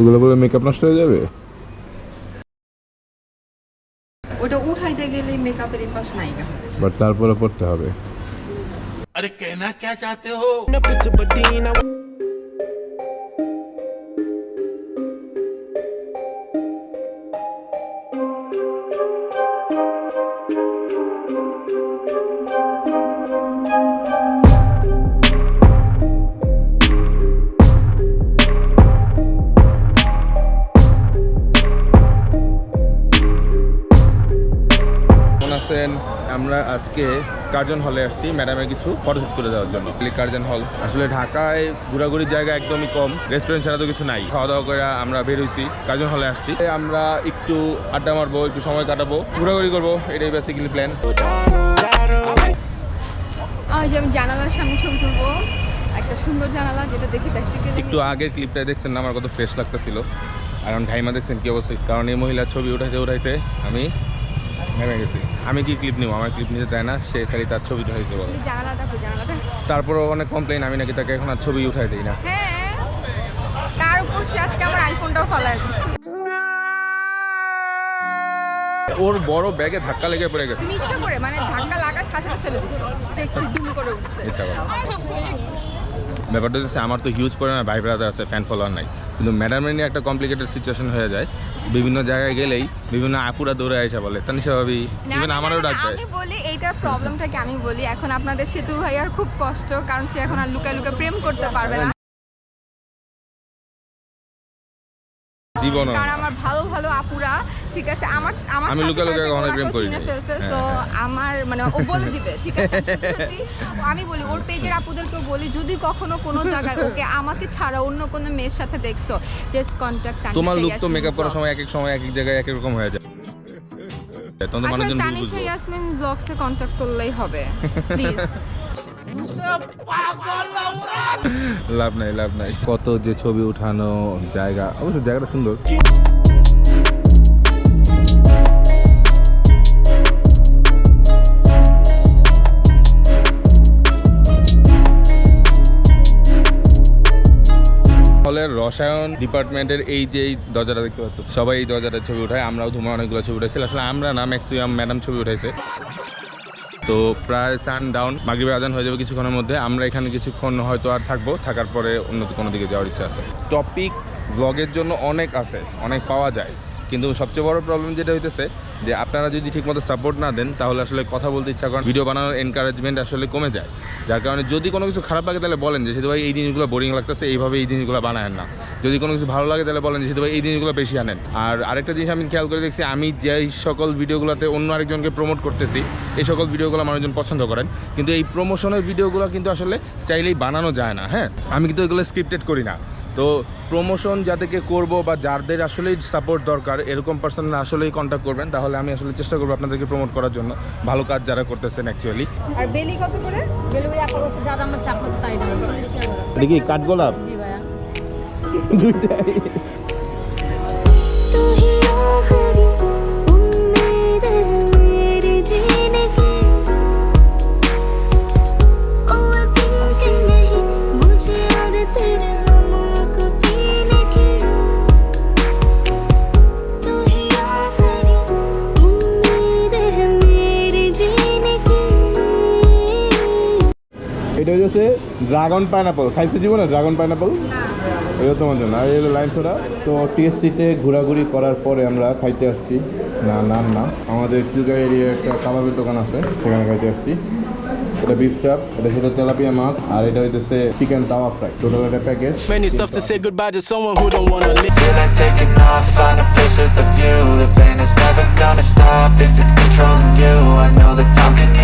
এগুলো বলে মেকআপ নষ্ট হয়ে যাবে? ওটা উঠাইতে গেলে মেকআপের পাশ নাই বাট তারপরে পড়তে হবে। আরে কেনা কে চাতে হো? আছেন। আমরা আজকে কার্জন হলে আসছি ম্যাডামের কিছু ফটোশুট করে দেওয়ার জন্য। কার্জন হল। আসলে ঢাকায় ঘোরাঘুরির জায়গা একদমই কম। রেস্টুরেন্ট ছাড়া তো কিছু নাই। খাওয়া দাওয়া করে আমরা বের হয়েছি কার্জন হলে আসছি। আমরা একটু আড্ডা মারবো একটু সময় কাটাবো। ঘোরাঘুরি করব। এটাই বেসিক্যালি প্ল্যান আমি জানালার সামনে ছবি তুলবো। একটা সুন্দর জানালা যেটা দেখে একটু আগের ক্লিপটা দেখছেন আমার কত ফ্রেশ লাগতেছিল। ঘাইমা দেখছেন কি অবস্থা? কারণ এই মহিলার ছবি উঠাইতে উঠাইতে আমি নেমে গেছি। আমি কি ক্লিপ নিব? আমার ক্লিপ নিতে দেয় না সে খালি তার ছবি উঠাইতে বলে। তারপরও অনেক কমপ্লেন আমি নাকি তাকে এখন আর ছবি উঠাই দিই না। হ্যাঁ উপর সে আজকে আমার আইফোনটাও ফলাই ওর বড় ব্যাগে ধাক্কা লেগে পড়ে গেছে। তুমি ইচ্ছা করে মানে ধাক্কা লাগার সাথে সাথে ফেলে দিছো। তো দুম করে উঠছে ব্যাপারটা হচ্ছে আমার তো হিউজ পরিমাণে ভাই ব্রাদার আছে ফ্যান ফলোয়ার নাই। কিন্তু ম্যাডামের নিয়ে একটা কমপ্লিকেটেড সিচুয়েশন হয়ে যায়। বিভিন্ন জায়গায় গেলেই বিভিন্ন আপুরা দৌড়ে আসে বলে। তানিশা স্বাভাবিক ইভেন আমারও ডাক দেয়। আমি বলি এইটার প্রবলেমটাকে আমি বলি। এখন আপনাদের সেতু ভাই আর খুব কষ্ট কারণ সে এখন আর লুকায় লুকায় প্রেম করতে পারবে না। জীবনও কারণ আমার ভালো ভালো আপুরা ঠিক আছে? আমার আমার আমি প্রেম করি তো। আমার মানে ও বলে দিবে ঠিক আছে? সত্যি সত্যি আমি বলি ওর পেজের আপুদেরকেও বলি যদি কখনো কোনো জায়গায় ওকে আমাকে ছাড়া অন্য কোনো মেয়ের সাথে দেখছ জাস্ট কন্ট্যাক্ট তোমার লুক তো মেকআপ করার সময় এক এক সময় এক এক জায়গায় এক এক রকম হয়ে যায়। তখন তো মানুষজন ভুল তানিশা ইয়াসমিন ব্লগসে কন্ট্যাক্ট করলেই হবে প্লিজ লাভ নাই লাভ নাই। কত যে ছবি উঠানো জায়গা, অবশ্য জায়গাটা সুন্দর। রসায়ন ডিপার্টমেন্টের এই যে এই দরজাটা দেখতে পাচ্ছ, সবাই এই দরজাটার ছবি উঠায়, আমরাও ধুমা অনেকগুলো ছবি উঠাইছি। আসলে আমরা না ম্যাক্সিমাম ম্যাডাম ছবি উঠাইছে। তো প্রায় সান ডাউন মাগরিবের আজান হয়ে যাবে কিছুক্ষণের মধ্যে। আমরা এখানে কিছুক্ষণ হয়তো আর থাকব, থাকার পরে অন্য কোনো দিকে যাওয়ার ইচ্ছা আছে। টপিক ব্লগের জন্য অনেক আছে, অনেক পাওয়া যায়। কিন্তু সবচেয়ে বড় প্রবলেম যেটা হইতেছে, যে আপনারা যদি ঠিকমতো সাপোর্ট না দেন, তাহলে আসলে কথা বলতে ইচ্ছা করেন ভিডিও বানানোর এনকারেজমেন্ট আসলে কমে যায়। যার কারণে যদি কোনো কিছু খারাপ লাগে, তাহলে বলেন যে সেতু ভাই এই জিনিসগুলো বোরিং লাগতেছে, এইভাবে এই জিনিসগুলো বানায় না। যদি কোনো কিছু ভালো লাগে তাহলে বলেন যে ভাই এই জিনিসগুলো বেশি আনেন। আর আরেকটা জিনিস আমি খেয়াল করে দেখছি আমি যেই সকল ভিডিওগুলোতে অন্য আরেকজনকে প্রমোট করতেছি এই সকল ভিডিওগুলো মানুষজন পছন্দ করেন। কিন্তু এই প্রমোশনের ভিডিওগুলো কিন্তু আসলে চাইলেই বানানো যায় না হ্যাঁ? আমি কিন্তু এগুলো স্ক্রিপ্টেড করি না। তো প্রমোশন যাদেরকে করব বা যাদের আসলেই সাপোর্ট দরকার এরকম পার্সন আসলেই কন্ট্যাক্ট করবেন তাহলে আমি আসলে চেষ্টা করব আপনাদেরকে প্রমোট করার জন্য। ভালো কাজ যারা করতেছেন অ্যাকচুয়ালি আর বেলি কত করে? গেলে ওই যা দাম আছে আপনার তো তাই দাম চল্লিশ টাকা। করে। এটা কাঠগোলাপ? দুইটাই এটা হচ্ছে ড্রাগন পাইনাপল খাইছে জীবনে ড্রাগন পাইনাপল এটা তোমার জন্য। আর এই হলো লাইম সোডা তো টিএসসিতে ঘোরাঘুরি করার পরে আমরা খাইতে আসছি। না না না। আমাদের চুগা এরিয়া একটা কাবাবের দোকান আছে। সেখানে খাইতে আসছি। এটা বিফ চাপ এটা ছিল তেলাপিয়া মাছ আর এটা হইতেছে চিকেন তাওয়া ফ্রাই টোটাল একটা package Man, it's tough to say goodbye to someone who don't wanna live. Feel like taking off, find a place with a view? The pain is never gonna stop. If it's controlling you I know that time can heal.